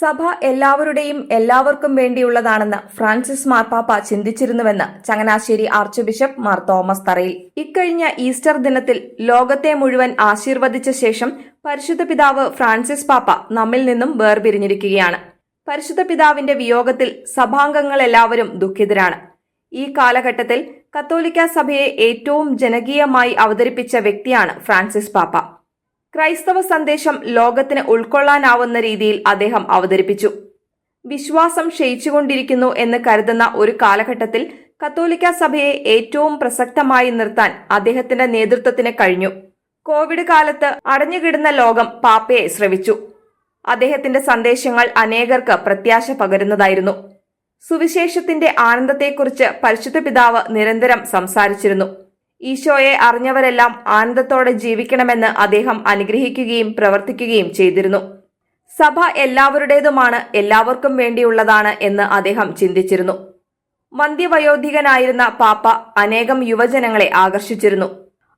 സഭ എല്ലാവരുടെയും എല്ലാവർക്കും വേണ്ടിയുള്ളതാണെന്ന് ഫ്രാൻസിസ് മാർപ്പാപ്പ ചിന്തിച്ചിരുന്നുവെന്ന് Changanassery archbishop Mar Thomas Tharayil. ഇക്കഴിഞ്ഞ ഈസ്റ്റർ ദിനത്തിൽ ലോകത്തെ മുഴുവൻ ആശീർവദിച്ച ശേഷം പരിശുദ്ധ പിതാവ് ഫ്രാൻസിസ് പാപ്പ നമ്മിൽ നിന്നും വേർപിരിഞ്ഞിരിക്കുകയാണ്. പരിശുദ്ധ പിതാവിന്റെ വിയോഗത്തിൽ സഭാംഗങ്ങൾ എല്ലാവരും ദുഃഖിതരാണ്. ഈ കാലഘട്ടത്തിൽ കത്തോലിക്ക സഭയെ ഏറ്റവും ജനകീയമായി അവതരിപ്പിച്ച വ്യക്തിയാണ് ഫ്രാൻസിസ് പാപ്പ. ക്രൈസ്തവ സന്ദേശം ലോകത്തിന് ഉൾക്കൊള്ളാനാവുന്ന രീതിയിൽ അദ്ദേഹം അവതരിപ്പിച്ചു. വിശ്വാസം ക്ഷയിച്ചുകൊണ്ടിരിക്കുന്നു എന്ന് കരുതുന്ന ഒരു കാലഘട്ടത്തിൽ കത്തോലിക്ക സഭയെ ഏറ്റവും പ്രസക്തമായി നിർത്താൻ അദ്ദേഹത്തിന്റെ നേതൃത്വത്തിന് കഴിഞ്ഞു. കോവിഡ് കാലത്ത് അടഞ്ഞുകിടുന്ന ലോകം പാപ്പയെ ശ്രവിച്ചു. അദ്ദേഹത്തിന്റെ സന്ദേശങ്ങൾ അനേകർക്ക് പ്രത്യാശ പകരുന്നതായിരുന്നു. സുവിശേഷത്തിന്റെ ആനന്ദത്തെക്കുറിച്ച് പരിശുദ്ധ പിതാവ് നിരന്തരം സംസാരിച്ചിരുന്നു. ഈശോയെ അറിഞ്ഞവരെല്ലാം ആനന്ദത്തോടെ ജീവിക്കണമെന്ന് അദ്ദേഹം അനുഗ്രഹിക്കുകയും പ്രവർത്തിക്കുകയും ചെയ്തിരുന്നു. സഭ എല്ലാവരുടേതുമാണ് എല്ലാവർക്കും വേണ്ടിയുള്ളതാണ് എന്ന് അദ്ദേഹം ചിന്തിച്ചിരുന്നു. മന്ദ്യവയോധികനായിരുന്ന പാപ്പ അനേകം യുവജനങ്ങളെ ആകർഷിച്ചിരുന്നു.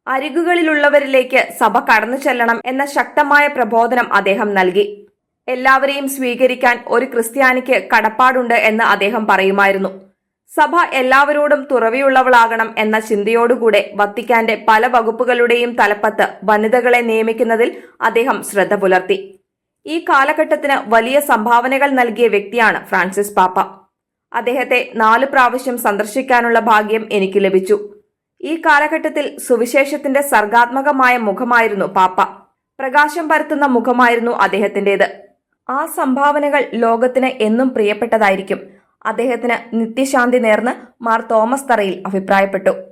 അരികുകളിലുള്ളവരിലേക്ക് സഭ കടന്നു ചെല്ലണം എന്ന ശക്തമായ പ്രബോധനം അദ്ദേഹം നൽകി. എല്ലാവരെയും സ്വീകരിക്കാൻ ഒരു ക്രിസ്ത്യാനിക്ക് കടപ്പാടുണ്ട് എന്ന് അദ്ദേഹം പറയുമായിരുന്നു. സഭ എല്ലാവരോടും തുറവിയുള്ളവളാകണം എന്ന ചിന്തയോടുകൂടെ വത്തിക്കാന്റെ പല വകുപ്പുകളുടെയും തലപ്പത്ത് വനിതകളെ നിയമിക്കുന്നതിൽ അദ്ദേഹം ശ്രദ്ധ പുലർത്തി. ഈ കാലഘട്ടത്തിന് വലിയ സംഭാവനകൾ നൽകിയ വ്യക്തിയാണ് ഫ്രാൻസിസ് പാപ്പ. അദ്ദേഹത്തെ നാല് പ്രാവശ്യം സന്ദർശിക്കാനുള്ള ഭാഗ്യം എനിക്ക് ലഭിച്ചു. ഈ കാലഘട്ടത്തിൽ സുവിശേഷത്തിന്റെ സർഗാത്മകമായ മുഖമായിരുന്നു പാപ്പ. പ്രകാശം പരത്തുന്ന മുഖമായിരുന്നു അദ്ദേഹത്തിന്റേത്. ആ സംഭാവനകൾ ലോകത്തിന് എന്നും പ്രിയപ്പെട്ടതായിരിക്കും. അദ്ദേഹത്തിന് നിത്യശാന്തി നേർന്ന് മാർ തോമസ് തറയിൽ അഭിപ്രായപ്പെട്ടു.